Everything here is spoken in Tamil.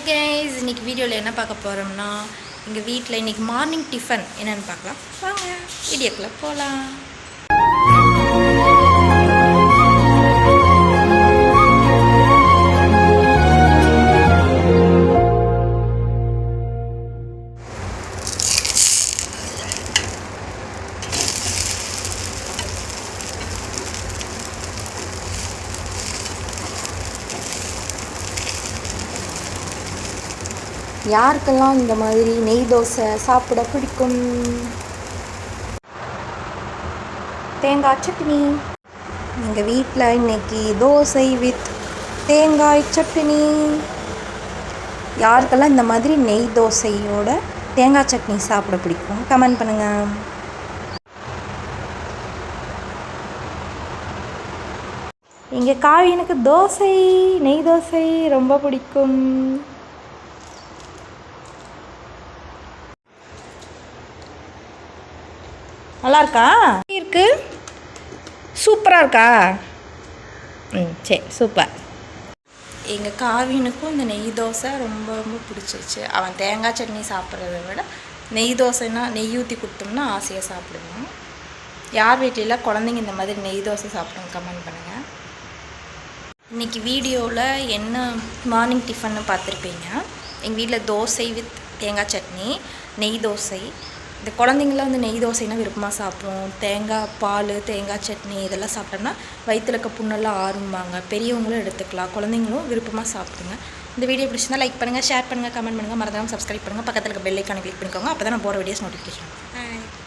ஹே கைஸ் இன்னைக்கு வீடியோவில் என்ன பார்க்க போகிறோம்னா எங்கள் வீட்டில் இன்னைக்கு மார்னிங் டிஃபன் என்னென்னு பார்க்கலாம். வாங்க வீடியோக்குள்ளே போகலாம் யாருக்கெல்லாம் இந்த மாதிரி நெய் தோசை சாப்பிட பிடிக்கும்? தேங்காய் சட்னி. எங்கள் வீட்டில் இன்னைக்கு தோசை வித் தேங்காய் சட்னி. யாருக்கெல்லாம் இந்த மாதிரி நெய் தோசையோட தேங்காய் சட்னி சாப்பிட பிடிக்கும்? கமெண்ட் பண்ணுங்கள் எங்கள் காவியனுக்கு தோசை நெய் தோசை ரொம்ப பிடிக்கும். நல்லா இருக்கா. இருக்கு சூப்பராக இருக்கா? ம் சரி சூப்பர். எங்கள் காவியனுக்கும் இந்த நெய் தோசை ரொம்ப ரொம்ப பிடிச்சிருச்சு. அவன் தேங்காய் சட்னி சாப்பிட்றத விட நெய் தோசைனா நெய் ஊற்றி கொடுத்தோம்னா ஆசையாக சாப்பிடுவான். யார் வீட்டிலலாம் குழந்தைங்க இந்த மாதிரி நெய் தோசை சாப்பிடுங்க கமெண்ட் பண்ணுங்கள் இன்றைக்கி வீடியோவில் என்ன மார்னிங் டிஃபன்னு பார்த்துருப்பீங்க? எங்கள் வீட்டில் தோசை வித் தேங்காய் சட்னி நெய் தோசை இந்த குழந்தைங்களாம் வந்து நெய் தோசைனா விருப்பமாக சாப்பிடும் தேங்காய் பால் தேங்காய் சட்னி இதெல்லாம் சாப்பிட்டோம்னா வயிற்றுல இருக்க புண்ணெல்லாம் ஆரம்பாங்க பெரியவங்களும் எடுத்துக்கலாம். குழந்தைங்களும் விருப்பமாக சாப்பிடுங்க. இந்த வீடியோ பிடிச்சிருந்தா லைக் பண்ணுங்கள் ஷேர் பண்ணுங்கள் கமெண்ட் பண்ணுங்கள் மறக்காமல் சப்ஸ்கிரைப் பண்ணுங்கள் பக்கத்தில் இருக்க பெல்லைக்கான கிளிக் பண்ணிக்கோங்க. அப்போ தான் நான் போகிற வீடியோஸ் நோட்டிஃபிகேஷன்